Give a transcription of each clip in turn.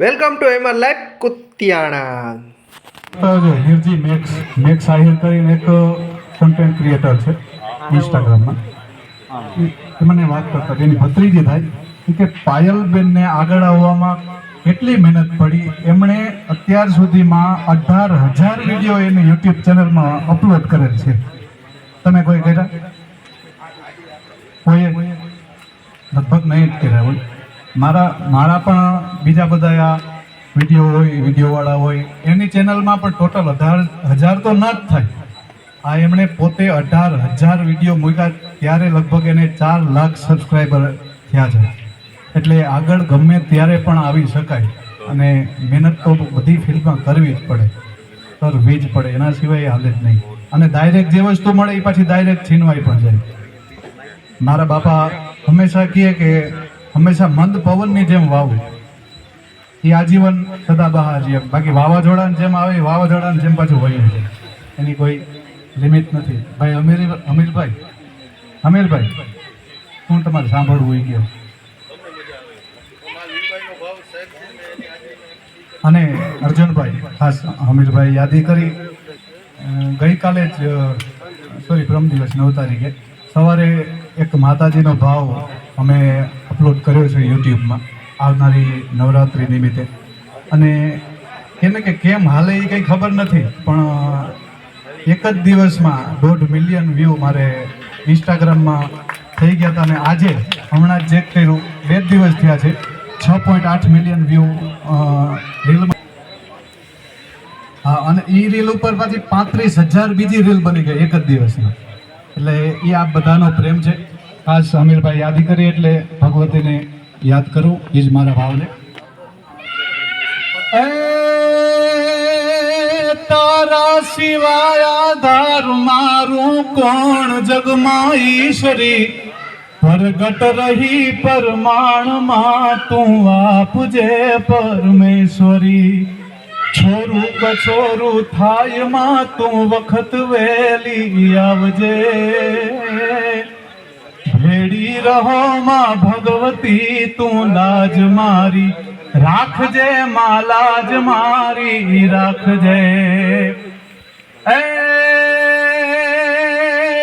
Welcome to એમર life Kutiyana. છે નિર્જી મેક્સ મેક્સ આહિર કરીને એક કન્ટેન્ટ ક્રિએટર છે ઇન્સ્ટાગ્રામમાં એ- મને વાત કરતા, એની ભત્રીજી થાય કે પાયલબેનને આગળ આવવામાં કેટલી મહેનત પડી, એમણે અત્યાર સુધીમાં અઢાર હજાર વીડિયો એની યુટ્યુબ ચેનલમાં અપલોડ કરેલ છે. તમે કોઈ કર્યા? કોઈએ? લગભગ નહીં જ કર્યા હોય. મારા મારા પણ બીજા બધા વીડિયો હોય, વિડીયોવાળા હોય એની ચેનલમાં પણ ટોટલ અઢાર, હજાર તો ન જ થાય. આ એમણે પોતે અઢાર હજાર વીડિયો મૂક્યા, ત્યારે લગભગ એને ચાર લાખ સબસ્ક્રાઈબર થયા છે. એટલે આગળ ગમે ત્યારે પણ આવી શકાય. અને મહેનત તો બધી ફિલ્ડમાં કરવી જ પડે. કરવી જ પડે, એના સિવાય હાલે જ નહીં. અને ડાયરેક્ટ જે વસ્તુ મળે, એ પાછી ડાયરેક્ટ છીનવાઈ પણ જાય. મારા બાપા હંમેશા કહે કે હંમેશા મંદ પવનની જેમ વાવવું એ આજીવન સદાબહાર જેમ બાકી વાવાઝોડાની જેમ આવે વાવાઝોડાની જેમ પાછું વયું છે એની કોઈ લિમિટ નથી. ભાઈ, અમીર, અમીરભાઈ અમીરભાઈ, હું તમારે સાંભળવું હોય ગયો અને અર્જુનભાઈ, ખાસ અમીરભાઈ યાદી કરી. ગઈકાલે જ સોરી પ્રમ દિવસ નવ તારીખે. સવારે એક માતાજીનો ભાવ અમે અપલોડ કર્યો છે યુટ્યુબમાં આવનારી નવરાત્રિ નિમિત્તે. અને એને કે કેમ હાલે એ કંઈ ખબર નથી, પણ એક જ દિવસમાં દોઢ મિલિયન વ્યૂ મારે ઇન્સ્ટાગ્રામમાં થઈ ગયા હતા અને આજે હમણાં ચેક કર્યું, બે દિવસ થયા છે, છ પોઈન્ટ આઠ મિલિયન વ્યૂ રીલમાં. હા, અને એ રીલ ઉપર પાછી પાંત્રીસ હજાર બીજી રીલ બની ગઈ એક જ દિવસમાં. એટલે એ આ બધાનો પ્રેમ છે. ખાસ અમીરભાઈ યાદી કરી એટલે ભગવતીને યાદ કરું, એ જ મારા ભાવને. તારા સિવાય આધાર મારું કોણ જગમાં ઈશ્વરી? પ્રગટ રહી પરમાણમાં તું આપજે પરમેશ્વરી. છોરું કછોરું થાયમાં તું વખત વેલી આવજે. ભેડી રહો માં ભગવતી, તું લાજ મારી. રાખજે માં લાજ મારી, રાખજે. એ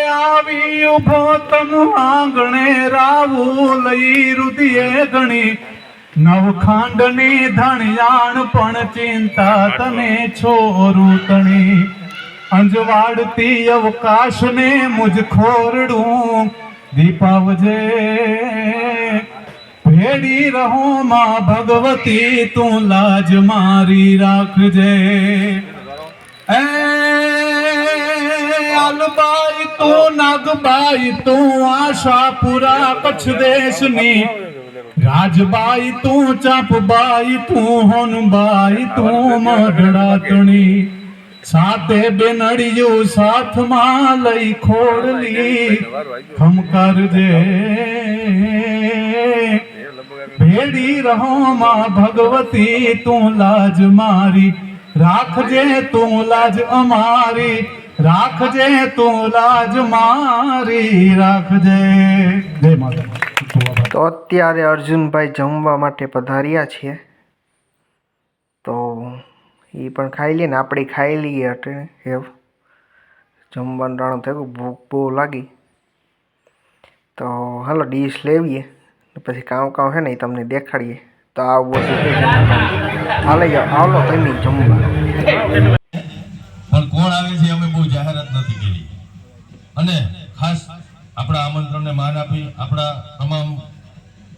આવી ઊભો તમ આંગણે રાવું લઈ રુદિયે ગણી. નવખાંડની ધણિયાણ પણ ચિંતા તને છોરું તણી. અંજવાડતી અવકાશને મુજ ખોરડું દીપાવજે, ભેડી રહો માં ભગવતી, તું લાજ મારી રાખજે. એ અલબાઈ તું નાગબાઈ, તું આશાપુરા કચ્છ દેશની રાજબાઈ, તું ચાપબાઈ, તું હોનબાઈ, તું મઢડાતણી. સાતે બેનડિયું સાથમાં લઈ ખોડલી ખમકારજે ભેડી રહો માં ભગવતી, તું લાજ મારી. રાખજે તું લાજ અમારી. રાખજે તું લાજ મારી. રાખજે. જય માતા તો અત્યારે અર્જુનભાઈ જમવા માટે પધાર્યા છીએ. તો એ પણ ખાઈ લઈએ ને આપણે ખાઈ લઈએ એટલે હેવ. જમવાનું રાણું થયું, ભૂખ બહુ લાગી. તો હાલો, ડીશ લેવીએ પછી કામ કામ છે ને એ તમને દેખાડીએ. તો આવું બધું. હાલે જાઓ આવલો તમે જમવા. પણ કોણ આવે છે અમે બહુ જાહેરાત નથી કરી. અને ખાસ આપણા આમંત્રણને માન આપી આપણા તમામ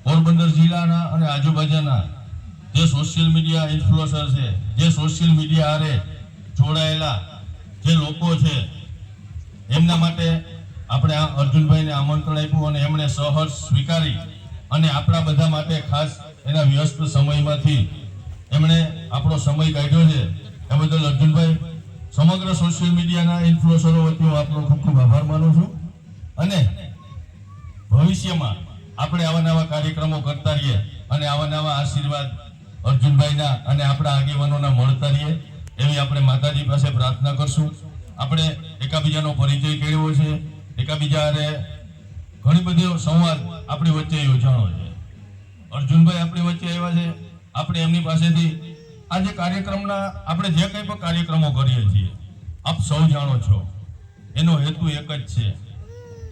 પોરબંદર જિલ્લાના અને આજુબાજુના જે સોશિયલ મીડિયા ઇન્ફ્લુઅન્સર છે, જે સોશિયલ મીડિયા આરે જોડાયેલા જે લોકો છે, એમના માટે આપણે આ અર્જુનભાઈને આમંત્રણ આપ્યું અને એમણે સહર્ષ સ્વીકારી અને આપણા બધા માટે ખાસ એના વ્યસ્ત સમયમાંથી એમણે આપણો સમય કાઢ્યો છે. એ બદલ અર્જુનભાઈ, સમગ્ર સોશિયલ મીડિયાના ઇન્ફ્લુઅન્સરો વતી હું આપનો ખૂબ ખૂબ આભાર માનું છું. અને ભવિષ્યમાં આપણે આવા નવા કાર્યક્રમો કરતા રહીએ અને આવા નવા આશીર્વાદ અર્જુનભાઈના અને આપણા આગેવાનોના મળતા રહીએ એવી આપણે માતાજી પાસે પ્રાર્થના કરશું. આપણે એકાબીજાનો પરિચય કેળવો છે. એકાબીજા હારે ઘણી બધી સંવાદ આપણી વચ્ચે યોજાણો છે. અર્જુનભાઈ આપણી વચ્ચે આવ્યા છે. આપણે એમની પાસેથી આ જે કાર્યક્રમના આપણે જે કંઈ પણ કાર્યક્રમો કરીએ છીએ, આપ સૌ જાણો છો. એનો હેતુ એક જ છે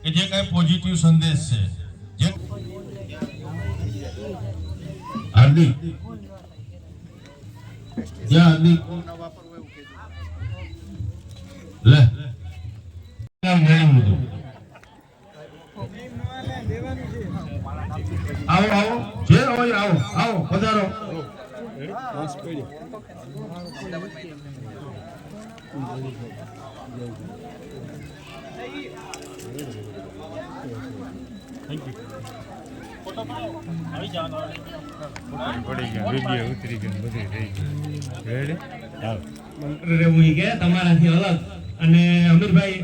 કે જે કાંઈ પોઝિટિવ સંદેશ છે, જે હાર્દિક હાર્દિક લે. આવો આવો. જે હોય આવો આવો, પધારો. પડી ગયા, વીડિયો ઉતરી ગયા, બધું થઈ ગયું. રહેવું ઈ કે તમારાથી અલગ. અને અમીરભાઈ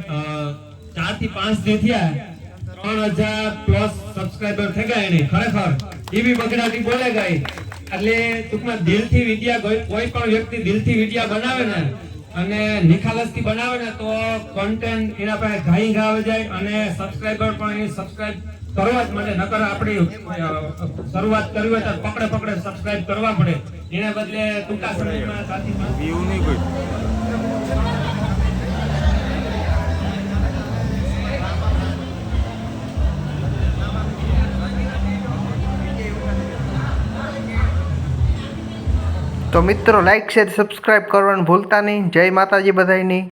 ચારથી પાંચ દી થયા ત્રણ હજાર પ્લસ સબસ્ક્રાઇબર થઈ ગયા એને ખરેખર. એવી બગડાટી બોલે ગઈ. એટલે ટૂંકમાં દિલથી વિડિયા કોઈ પણ વ્યક્તિ દિલથી વિડિયા બનાવે ને અને નિખાલસથી બનાવે ને તો કોન્ટેન્ટ એના પાસે ઘાઈ આવી જાય અને સબસ્ક્રાઈબર પણ એ સબસ્ક્રાઇબ કરવા જ માટે નકર આપણી શરૂઆત કરવી હોય તો પકડે પકડે સબસ્ક્રાઇબ કરવા પડે. એને બદલે ટૂંકા સમયમાં સાથી પાંચ નહીં કોઈ. તો મિત્રો લાઈક શેર સબસ્ક્રાઈબ કરવાનું ભૂલતા નહીં. જય માતાજી બધાયની.